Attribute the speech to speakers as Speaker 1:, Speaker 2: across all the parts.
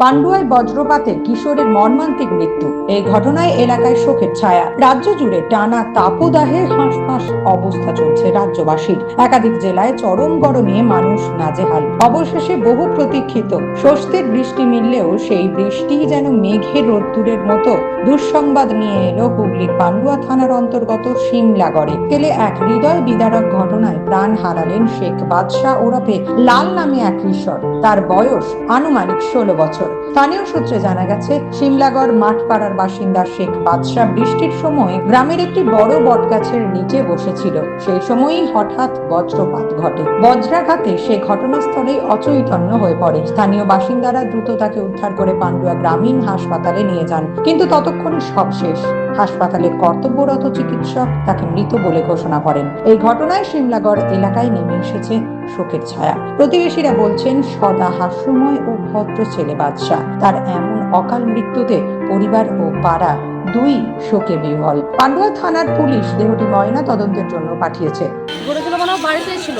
Speaker 1: পান্ডুয়ায় বজ্রপাতে কিশোরের মর্মান্তিক মৃত্যু। এই ঘটনায় এলাকায় শোকের ছায়া। রাজ্য জুড়ে টানা তাপদাহে হাঁসফাঁস অবস্থা চলছে রাজ্যবাসীর। একাধিক জেলায় চরম গরমে মানুষ নাজেহাল। অবশেষে বহু প্রতীক্ষিত। স্বস্তির বৃষ্টি মিললেও সেই বৃষ্টি যেন মেঘের রোদ্দুরের মতো। দুঃসংবাদ নিয়ে এলো হুগলির পান্ডুয়া থানার অন্তর্গত সিমলাগড়ে। গেলে এক হৃদয় বিদারক ঘটনায় প্রাণ হারালেন শেখ বাদশাহ ওরফে লাল নামে এক কিশোর। তার বয়স আনুমানিক ষোলো বছর। স্থানীয় সূত্রে জানা গেছে সিমলাগড় মাঠপাড়ার বাসিন্দা শেখ বাদশাহ বৃষ্টির সময় গ্রামের একটি বড় বটগাছের নিচে বসেছিল। সেই সময়ই হঠাৎ বজ্রপাত ঘটে। বজ্রাঘাতে সে ঘটনাস্থলেই অচৈতন্য হয়ে পড়ে। স্থানীয় বাসিন্দারা দ্রুত তাকে উদ্ধার করে পান্ডুয়া গ্রামীণ হাসপাতালে নিয়ে যান। কিন্তু ততক্ষণ সব শেষ। হাসপাতালের কর্তব্যরত চিকিৎসক তাকে মৃত বলে ঘোষণা করেন। এই ঘটনায় সিমলাগড় এলাকায় নেমে এসেছে শোকের ছায়া। প্রতিবেশীরা বলছেন, সদা হাস্যময় ও ভদ্র ছেলে বাদশাহ। তার এমন অকাল মৃত্যুতে পরিবার ও পাড়া দুই শোকে বিহল পান্ডুয়া থানার পুলিশ দেহটি ময়না তদন্তের জন্য পাঠিয়েছে।
Speaker 2: ঘুরেছিল মানে ও বাড়িতেই ছিল।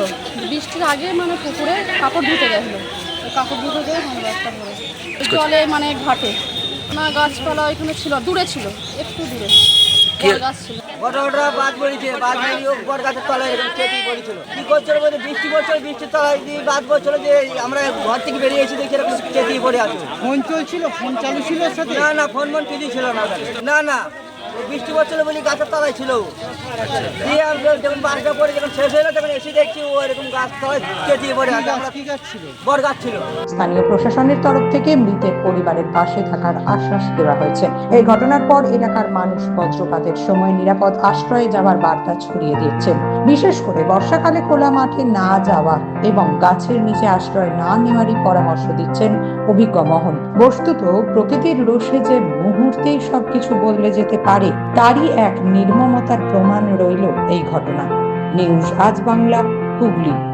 Speaker 2: বৃষ্টির আগে মানে পুকুরে কাপড় ধুতে গেছিল। কাপড় ধুতে গিয়ে মানে জলে মানে ঘাটে। না গাছপালা এখানে ছিল দূরে ছিল একটু দূরে। গাছ ছিল।
Speaker 3: ঘটনাটা বাদ পড়েছে বাদ বেরিয়ে বর গাছের তলায় এরকম চেপে পড়েছিল। কি করছিল বলতে বৃষ্টি পড়ছিল বৃষ্টির তলায় দিয়ে বাদ পড়ছিল যে আমরা ঘর থেকে বেরিয়ে এসে দেখি এরকম চেপিয়ে পড়ে আছে।
Speaker 4: ফোন চলছিল ফোন চালু ছিল সাথে?
Speaker 3: না না ফোন ফোন কিছুই ছিল না না না বৃষ্টি পড়ছিল বলি গাছের তলায় ছিল। দিয়ে যখন বাসটা পড়ে যখন শেষ হয়ে গেল তখন এসে দেখছি ও এরকম গাছ তলায় চেপিয়ে পড়ে আছে।
Speaker 4: গাছ
Speaker 3: আমরা
Speaker 4: কি গাছ ছিল?
Speaker 3: বট গাছ ছিল।
Speaker 1: স্থানীয় প্রশাসনের তরফ থেকে মৃতের পরিবারের পাশে থাকার আশ্বাস দেওয়া হয়েছে। এই ঘটনার পর এলাকার মানুষ বজ্রপাতের সময় নিরাপদ আশ্রয়ে যাওয়ার বার্তা ছড়িয়ে দিচ্ছেন বিশেষ করে বর্ষাকালে খোলা মাঠে না যাওয়া এবং গাছের নিচে আশ্রয় না নেওয়ারই পরামর্শ দিচ্ছেন অভিজ্ঞ মহন বস্তুত প্রকৃতির রোষে যে মুহূর্তেই সবকিছু বদলে যেতে পারে তারই এক নির্মমতার প্রমাণ রইল এই ঘটনা। নিউজ আজ বাংলা হুগলি।